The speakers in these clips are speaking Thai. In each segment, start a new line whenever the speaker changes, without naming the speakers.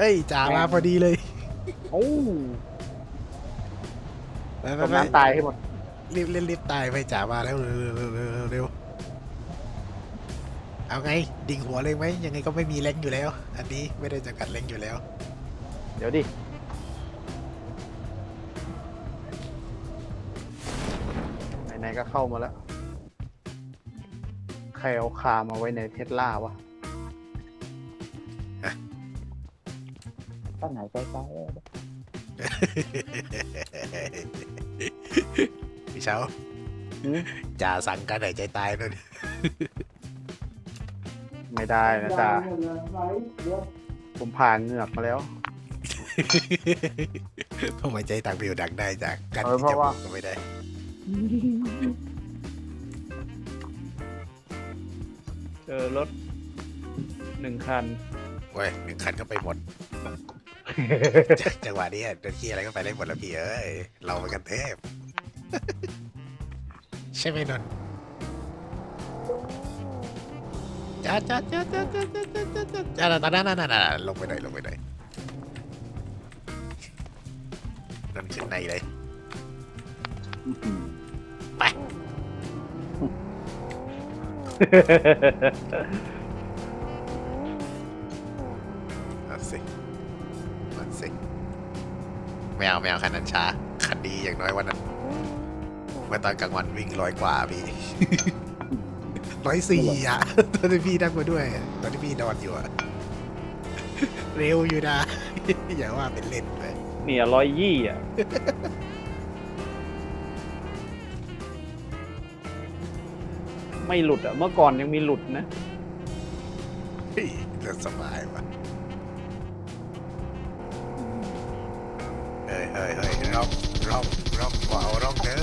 เอ้ยจ่ามาพอดีเลย
โอ้
ไปไป
ตก
ไป
น้ำตายให้หมด
รีบเล่นรีบตายไปจ่ามาแล้วเร็วเร็วเร็วเร็วเร็วเอาไง ดิ่งหัวเลยไหมยังไงก็ไม่มีแรงอยู่แล้ว อันนี้ไม่ได้จำกัดแรงอยู่แล้ว
เดี๋ยวดิไหนๆก็เข้ามาแล้ว ใครเอาคามาไว้ในเทสลาวะ
ตั้งไหนใกล้ๆเออ
พี่เช้าจ่าสั่งการหายใจตายนั่น
ไม่ได้นะจ๊ะผมผ่านเหงือกมาแล้ว
ผมหายใจต่างผิวดังได้จากกัน
เออ
ที่
เพราะ
จมู
ว่า
กก็ไม่ได้
เจอรถหนึ่งคัน
เว้ยหนึ่งคันก็ไปหมด จังหวะนี้เดินที่อะไรก็ไปได้หมดแล้วพี่เอ้ย เราเป็นกันเทพ ใช่ไหมนนท์จ้าจ้าจ้าจ้าจ้าจ้าจ้าจ้าจ้าจ้าตอนนั้นนั่นนั่นลงไปหน่อยลงไปหน่อยนนท์ขึ้นในเลยไป ไม่เอาไม่เอาคันนั้นช้าคันดีอย่างน้อยวันนั้นเมื่อตอนกลางวันวิ่งร้อยกว่าพี่ ร้อยสี่อะตอนที่พี่นั่งมาด้วย ตอนที่พี่นอนอยู่อะเร็วอยู่นะ อย่าว่าเป็นเล่นไป
เนี่ยร้อยยี่อะไม่หลุดอะ เมื่อก่อนยังมีหลุดนะ
เฮ้ยจะสบายว่ะ ร่องร่องร่องขวาเอาร่องเด้อ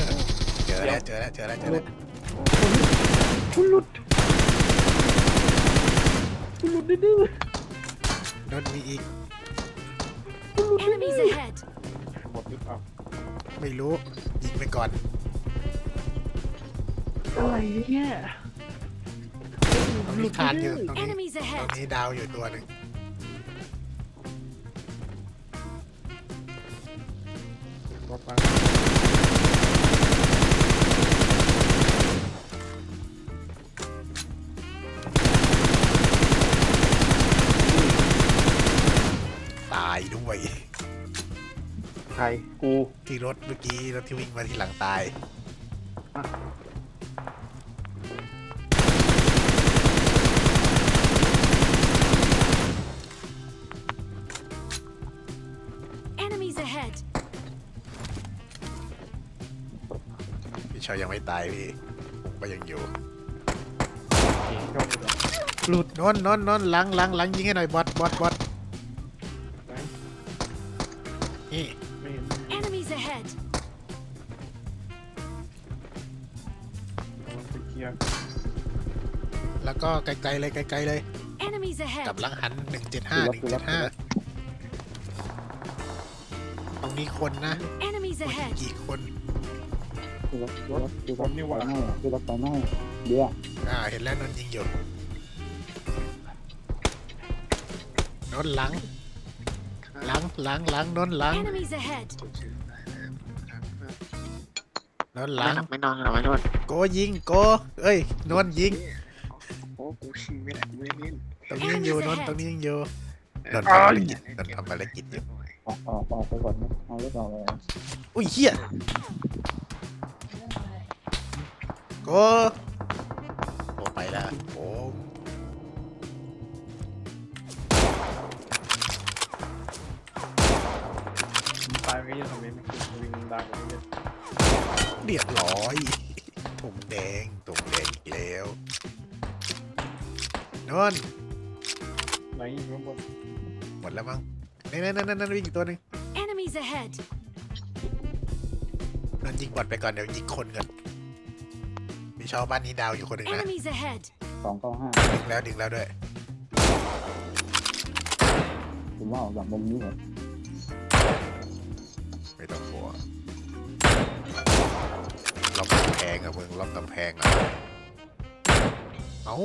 เจอแล้วเจอแล้วเจอแล้วเจอแล้ว
คุณหลุดคุณหลุดดื้อน
นท์มีอีก
Enemies ahead!
หมดหรือเปล่า
ไม่รู้ยิงไปก่อน
อะไรเนี่ย
ตรงนี้คานอยู่ตรงนี้
Enemies
ตรง
ahead!
นี้ดาวอยู่ตัวหนึ่ง ตายด้วย
ใครกู
ที่รถเมื่อกี้รถที่วิ่งมาที่หลังตาย ชายยังไม่ตายพี่ผมก็ยังอยู่
หลุด
นนท์นนท์นนท์หลังหลังหลังยิงให้หน่อยบอทบอทบอทนี่
ไม่เห็น
Enemies ahead!
เคลียร์
แล้วก็ไกลๆเลยไกลๆเลย
Enemies
กลับ
ahead!
หลังหันหนึ่งเจ็ดห้าหนึ่งเจ็ดห้าตรงนี้คนนะ
Enemies
คน
ahead!
กี่คน
คือรถคือรถคือรถไฟไหม้คือรถไฟไหม้เดี๋ยว
อ่าเห็นแล้วนนท์ยิงอยู่นนหลังหลังหลังหลังนนหลัง
Enemies ahead!
นนหลัง
ไม่นอนหรอไม่นอน
โกยิงโกเอ้ยนนยิง
โอ้กูชิงไม่ได้ไม่เล่น
ตรงนี้ยังอยู่นนตรงนี้ยังอยู่นนท์ทำภารกิจนนท์ทำภารกิจอยู่
ออกออกออกไปก่อนนะเอารถออกเลย
อุ้ยเฮีย โกโกไปแล้วโอ้
ตายไม่ยังทำไมไม่ขึ้นวิ่งดังเลย
เรียบร้อยถุงแดงถุงแดงอีกแล้วนนท์
ไหนอยู่ข้างบน
หมดแล้วมั้งนั่นนั่นนั่นนั่นวิ่งอีกตัวหนึ่ง
Enemies ahead!
นนท์ยิงบอดไปก่อนเดี๋ยวยิงคนก่อนมี ชาวบ้านนี้ดาวอยู่คนหนึ่งนะ
Enemies ahead!
สองเก้าห้า
ดึงแล้วดึงแล้วด้วย
ผมว่าออกจากมุมนี้เหรอ
ไม่ต้องกลัวล็อกกำแพงอะมึงล็อกกำแพงอะเอ้า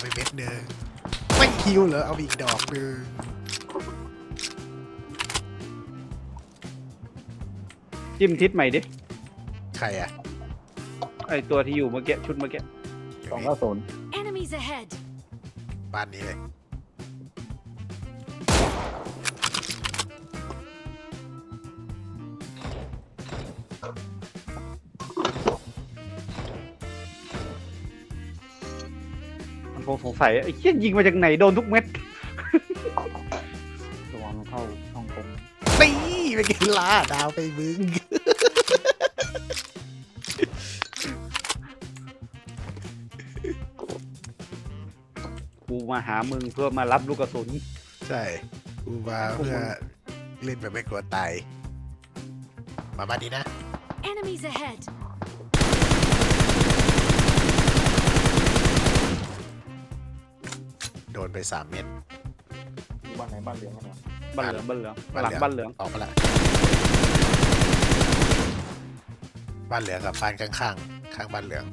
ไปเม็ดหนึ่งไม่คิวเหรอ เอาอีกดอกหนึ่ง
จิ้มทิศใหม่ดิ
ใครอะ
ไอตัวที่อยู่เมื่อกี้ชุดเมื่อกี้
สองเก้าศูนย์
Enemies ahead.
บ้านนี้เลย
มันคงสงสัยไอ้เชี่ยยิงมาจากไหนโดนทุกเม็ด
ระวังมันเข้าช่องกลม
ตีไปกินล่าดาวไปมึง
กูมาหามึงเพื่อมารับลูกกระสุน
ใช่กูมาเพื่อเล่นแบบไม่กลัวตาย มาบ้านนี้นะ
Enemies ahead.
นไปสามเม็ด
บ้านไหนบ้านเหลืองกันเหรอ
บ้านเหลืองบ้านเหลือง
บ้าน
หลัง
เหลือง
บ้านเหลือง
ออกมาละบ้านเหลืองกับบ้านข้างๆข้างบ้านเหลือง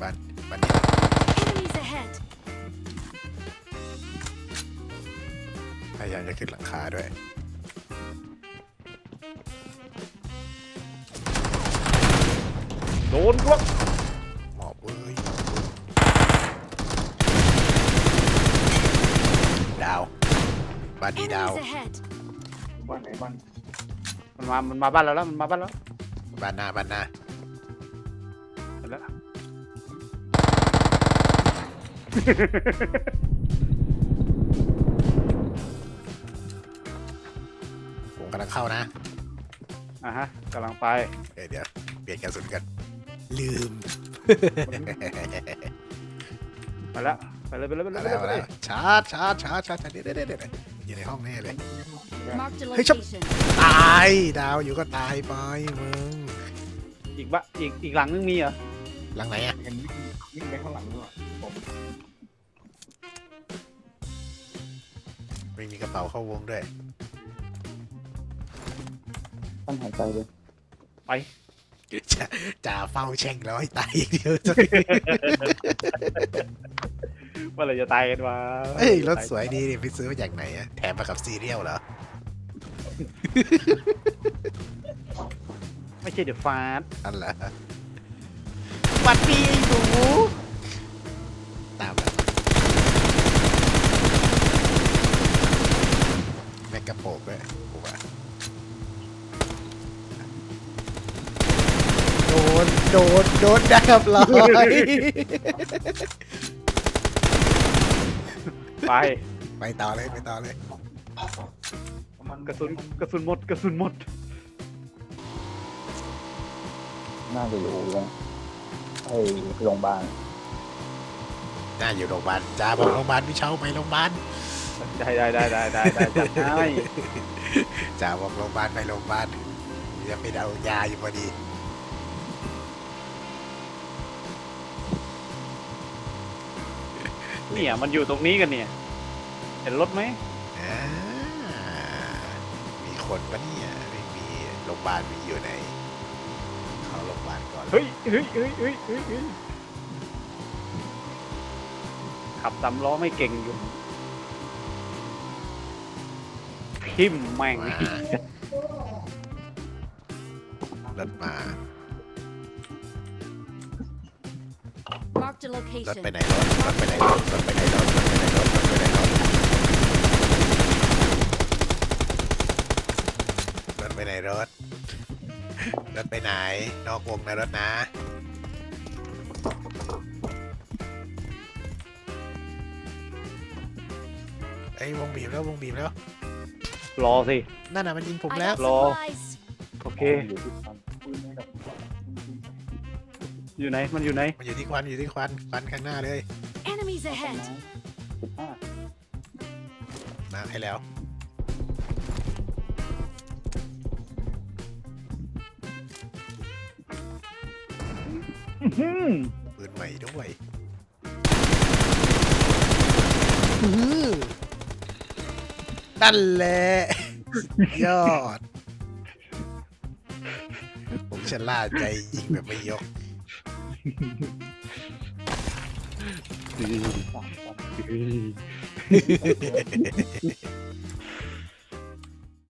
บ้านบ้านนี้
Enemies ahead.
พยายามจะขึ้นหลังคาด้วย
นกวก
หมอบเอ้ยดาวบ้านนี้ดาว
Enemies ahead.
บ้านไหนบ้าน
มันมามันมาบ้านเราแล้วมันมาบ้านเรา
บ้านหน้าบ้านหน้า
เห็นแล้ว
ผมกำลังเข้านะ
อะฮะกำลังไป
เอ้ยเดี๋ยวเปลี่ยนกระสุนกัน ลืม
มาแล้วไปเลยไปเลยไปเลย
มา
ไป
แล้วมา
เล
แล้
ยว
ชาร์จชาร์จชาร์จชาร์จเดี๋ยวเดี๋ยวเดี๋ยวเดี๋ยวอยู่ในห้องแน่เลย
Marked a
Hey, chop.
location.
ตายดาวอยู่ก็ตายไปมึง
อีกบะอีกอีกหลังนึงมีเหรอ
หลังไหนอะ
เห็นวิ่งวิ่งไปข้างหลังด้วยผม
ไม่มีกระเป๋าเข้าวงด้วย
ตั้งหายใจเลย
จะจ่าเฝ้าแช่งแล้วให้ตายอย่างเดียว
ว่าอะไรจะตายกันวะ
เฮ้ยรถสวยดีนี่ไปซื้อมาจากไหนอะแถมมากับซีเรียลเหรอ
ไม่ใช่เดี๋ยวฟาส
อันเหรอหวัดดีหนูตามมาแม็กกระโปรงด้วยกูว่าโดนโดนโดนดับร้อย
ไป
ไปต่อเลยไปต่อเลย
มัน
กระสุนกระสุนหมดกระสุนหมด
น่าจะอยู่แล้วไอ้โรงพยาบาล
น่าอยู่โรงพยาบาลจ้าบอกโรงพยาบาลพี่เช้าไปโรงพยาบาล
ได้ได้ได้ได้ได้ได้จัดให้
จ้าบอกโรงพยาบาลไปโรงพยาบาลจะไปเอายาอยู่พอดี
เนี่ยมันอยู่ตรงนี้กันเนี่ย เห็นรถไหม
อ่ามีคนปะเนี่ยไม่มีโรงพยาบาลมีอยู่ไหนเข้าโรงพยาบาลก่อน
เฮ้ยเฮ้ยเฮ้ยเฮ้ยเฮ้ยเฮ้ยขับสามล้อไม่เก่งอยู่พิมพ์แม่ง
มารถมา
Marked a
รถ
location.
ไปไหนรถรถไปไหนรถรถไปไหนรถรถไปไหนรถรถไปไหนรถรถไปไหนรถรถไปไหน นอกวงนะรถนะ ไอ้ยวงบีบแล้ววงบีบแล้ว
รอสิ
นั่นน่ะมันยิงผม
I
แล้ว
got
Lol.
supplies.
โอเค
อยู่ที่
อยู่ไหน มันอยู่ไหน
มันอยู่ที่ควันอยู่ที่ควันควันข้างหน้าเลย
Enemies ahead.
สิบห้า
มาให้แล้ว
อืม
ปืนใหม่ด้วยอื้อนั่นแหละ ยอด ผมชะล่าใจยิงแบบไม่ยก
ดี
สามสาม
ดี